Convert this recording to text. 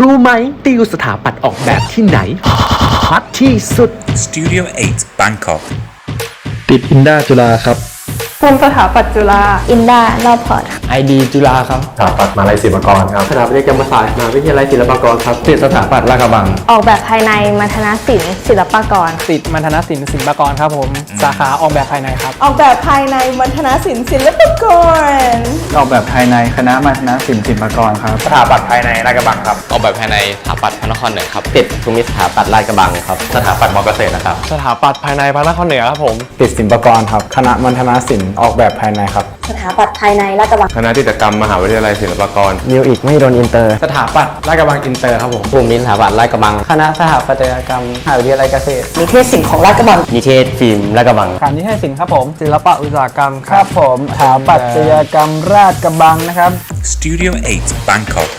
รู้ไหมติวสถาปัตย์ออกแบบที่ไหนฮอตที่สุด Studio 8 Bangkok ติดอินด้าจุฬาครับ ภูมิสถาปัตย์จุฬาอินดารอบพอร์ตไอดีจุฬาครับสถาปัตย์มหาลัยศิลปากรครับสถาปัตยกรรมศาสตร์มหาวิทยาลัยศิลปากรครับติดสถาปัตย์ลาดกระบัง ออกแบบภายในมัธนศิลป์ศิลปากร ติดมัณฑนศิลป์ศิลปากรครับผม สาขาออกแบบภายในครับ ออกแบบภายในมัณฑนศิลป์ศิลปากร ออกแบบภายในคณะมัธนศิลป์ศิลปากรครับสถาปัตย์ภายในราชกระบังครับออกแบบภายในสถาปัตย์พระนครเหนือครับติดภูมิสถาปัตย์ราชกระบังครับสถาปัตย์มอเกษตรนะครับสถาปัตย์ภายในพระนครเหนือครับผมติดศิลปากรครับคณะมัธนศิลป์ออกแบบภายในครับ สถาปัตย์ภายในลาดกระบังคณะจิตรกรรมมหาวิทยาลัยศิลปากร นิวอีกไม่โดนอินเตอร์ สถาปัตย์ลาดกระบังอินเตอร์ครับผมภูมิสถาปัตย์ราชกระบัง คณะสถาปัตยกรรมมหาวิทยาลัยเกษตร นิเทศศิลป์ของลาดกระบังนิเทศฟิล์มราชกระบังการนิเทศศิลป์ครับผม ศิลปะอุตสาหกรรมครับผมสถาปัตยกรรมราชกระบังนะครับ Studio 8 Bangkok